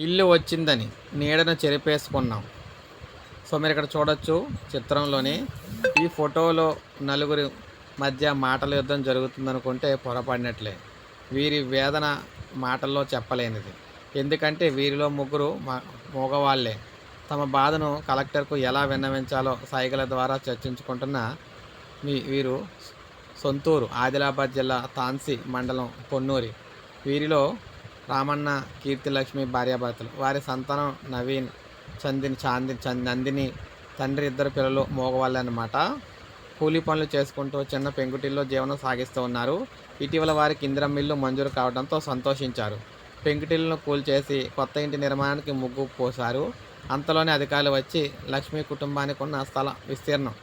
ఇల్లు వచ్చిందని నీడను చెరిపేసుకున్నాం. సో మీరు ఇక్కడ చూడొచ్చు చిత్రంలోని ఈ ఫోటోలో నలుగురి మధ్య మాటల యుద్ధం జరుగుతుందనుకుంటే పొరపడినట్లే. వీరి వేదన మాటల్లో చెప్పలేనిది. ఎందుకంటే వీరిలో ముగ్గురు మ- తమ బాధను కలెక్టర్కు ఎలా విన్నవించాలో సైగల ద్వారా చర్చించుకుంటున్న మీ వీరు సొంతూరు ఆదిలాబాద్ జిల్లా తాన్సి మండలం పొన్నూరి. వీరిలో రామన్న కీర్తిలక్ష్మి భార్యాభర్తలు. వారి సంతానం నవీన్ చందిని చాంది చంద్ నందిని తండ్రి ఇద్దరు పిల్లలు మోగవాళ్ళు అన్నమాట. కూలీ పనులు చేసుకుంటూ చిన్న పెంకుటిల్లో జీవనం సాగిస్తూ ఉన్నారు. ఇటీవల వారికి ఇందిరం మిల్లు మంజూరు కావడంతో సంతోషించారు. పెంకుటిల్లను కూల్చేసి కొత్త ఇంటి నిర్మాణానికి ముగ్గు పోశారు. అంతలోనే అధికారులు వచ్చి లక్ష్మీ కుటుంబానికి ఉన్న స్థల విస్తీర్ణం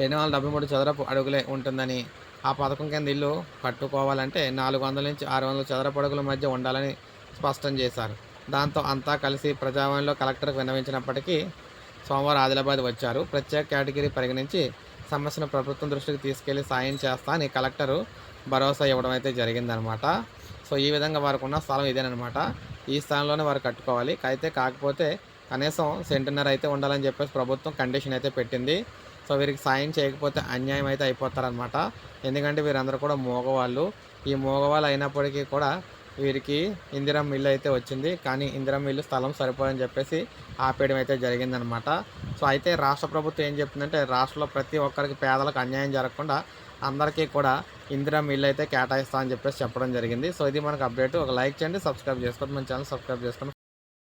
రెండు వందల డెబ్బై మూడు చదరపు అడుగులే ఉంటుందని ఆ పథకం కింద ఇల్లు కట్టుకోవాలంటే నాలుగు వందల నుంచి ఆరు వందల చదరపు అడుగుల మధ్య ఉండాలని స్పష్టం చేశారు. దాంతో అంతా కలిసి ప్రజావాణిలో కలెక్టర్కు విన్నవించినప్పటికీ సోమవారం ఆదిలాబాద్ వచ్చారు. ప్రత్యేక కేటగిరీ పరిగణించి సమస్యను ప్రభుత్వం దృష్టికి తీసుకెళ్ళి సాయం చేస్తా అని కలెక్టరు భరోసా ఇవ్వడం అయితే జరిగిందనమాట. సో ఈ విధంగా వారికి ఉన్న స్థలం ఇదేనమాట. ఈ స్థలంలోనే వారు కట్టుకోవాలి. అయితే కాకపోతే కనీసం సెంటున్నర అయితే ఉండాలని చెప్పేసి ప్రభుత్వం కండిషన్ అయితే పెట్టింది. సో వీరికి సాయం చేయకపోతే అన్యాయం అయితే అయిపోతారనమాట ఎందుకంటే వీరందరూ కూడా మోగవాళ్ళు. ఈ మోగవాళ్ళు అయినప్పటికీ కూడా వీరికి ఇందిరం మిల్లు అయితే వచ్చింది. కానీ ఇందిరం మిల్లు స్థలం సరిపోదని చెప్పేసి ఆపేయడం అయితే జరిగిందనమాట సో అయితే రాష్ట్ర ప్రభుత్వం ఏం చెప్తుందంటే రాష్ట్రంలో ప్రతి ఒక్కరికి పేదలకు అన్యాయం జరగకుండా అందరికీ కూడా ఇందిరా మిల్లు అయితే కేటాయిస్తా అని చెప్పేసి చెప్పడం జరిగింది. సో ఇది మనకు అప్డేట్. ఒక లైక్ చేయండి సబ్స్క్రైబ్ చేసుకోండి. మన ఛానల్ సబ్స్క్రైబ్ చేసుకోండి.